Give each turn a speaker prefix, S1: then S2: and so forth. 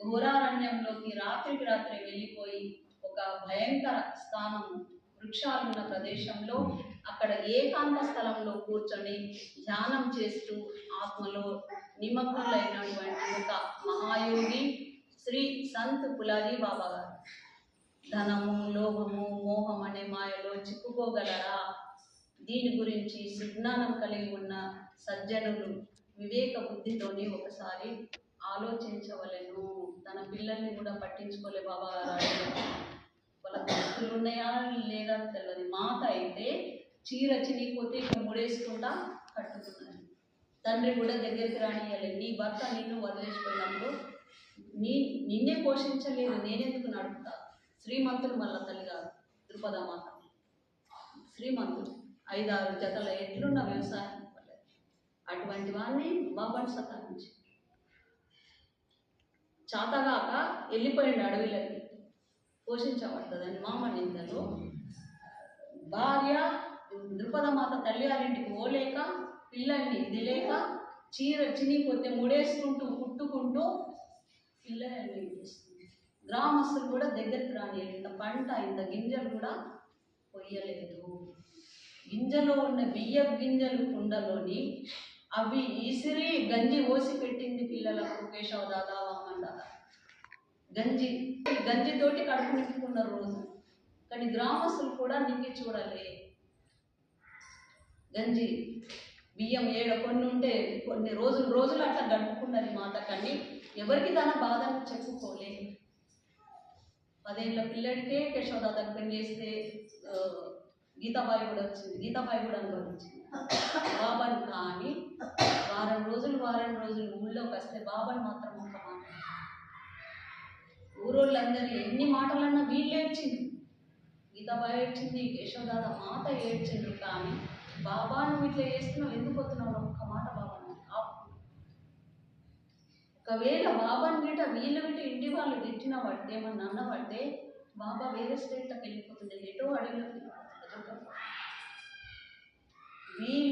S1: ఘోరారణ్యంలోకి రాత్రికి రాత్రి వెళ్ళిపోయి ఒక భయంకర స్థానం వృక్షాలున్న ప్రదేశంలో అక్కడ ఏకాంత స్థలంలో కూర్చొని ధ్యానం చేస్తూ ఆత్మలో నిమగ్నులైనటువంటి ఒక మహాయోగి శ్రీ సంత్ పులారి బాబా గారు. ధనము లోభము మోహం అనే మాయలో చిక్కుకోగలరా? దీని గురించి సుజ్ఞానం కలిగి ఉన్న సజ్జనులు వివేక బుద్ధితోని ఒకసారి ఆలోచించవలేను. తన పిల్లల్ని కూడా పట్టించుకోలే బాబా వాళ్ళ దస్తులు ఉన్నాయా లేదా అని తెలియదు మాత అయితే చీర చినిగిపోతే ఇక ముడేసుకుంటా కట్టుకున్నాను తండ్రి కూడా దగ్గరికి రానియాలి నీ భర్త నిన్ను వదిలేసిపోయినప్పుడు నీ నిన్నే పోషించలేదు. నేనెందుకు నడుపుతా? శ్రీమంతులు మళ్ళా తల్లి కాదు. తిరుపద మాత. శ్రీమంతులు. ఐదారు జతల ఎట్లున్న వ్యవసాయం అటువంటి వాడిని బాబాను సతానించి చాతగాక వెళ్ళిపోయిండు అడవిలోకి. పోషించబడుతుందని మామ నిందలు. భార్య ద్రుపద మాత తల్లి వారింటికి పోలేక పిల్లల్ని ఇది లేక చీర చినిగిపోతే ముడేసుకుంటూ కుట్టుకుంటూ పిల్లల్ని చేస్తుంది గ్రామస్తులు కూడా దగ్గరికి రాని ఇంత పంట ఇంత గింజలు కూడా పొయ్యలేదు. గింజలో ఉన్న బియ్య గింజలు కుండలోని అవి ఇసిరి గంజి ఓసి పెట్టింది పిల్లలకు కేశవ దాదావా వామన్ గంజి గంజితోటి కడుపు నింపుకున్నారు రోజు. కానీ గ్రామస్తులు కూడా నింగి చూడాలి. గంజి బియ్యం ఏడ కొన్ని ఉంటే కొన్ని రోజులు రోజులు అట్లా గడుపుకున్నది మాత. కానీ ఎవరికి తన బాధను చెప్పుకోలే పదేళ్ళ పిల్లడికే కేశవదాతకు పెళ్ళి చేస్తే గీతాబాయి కూడా వచ్చింది. గీతాబాయి కూడా అనుభవించింది. బాబాని కానీ వారం రోజులు వారం రోజులు ఊళ్ళోకి వస్తే బాబాని మాత్రం ఒక మాట. ఊరోళ్ళందరూ ఎన్ని మాటలన్నా వీళ్ళు ఏడ్చింది. గీత ఏడ్చింది కేశవదాద మాత ఏడ్చిండ్రు కానీ బాబా నువ్వు ఇట్లా చేస్తున్నావు ఎందుకు వస్తున్నావు ఒక్క మాట బాబా ఒకవేళ బాబాని గిట వీళ్ళు గిట ఇంటి వాళ్ళు తిట్టిన పడితే ఏమన్నా అన్న పడితే బాబా వేరే స్టేట్లోకి వెళ్ళిపోతుంది ఎటో అడవిలోకి వెళ్ళిపోతుంది వీళ్ళు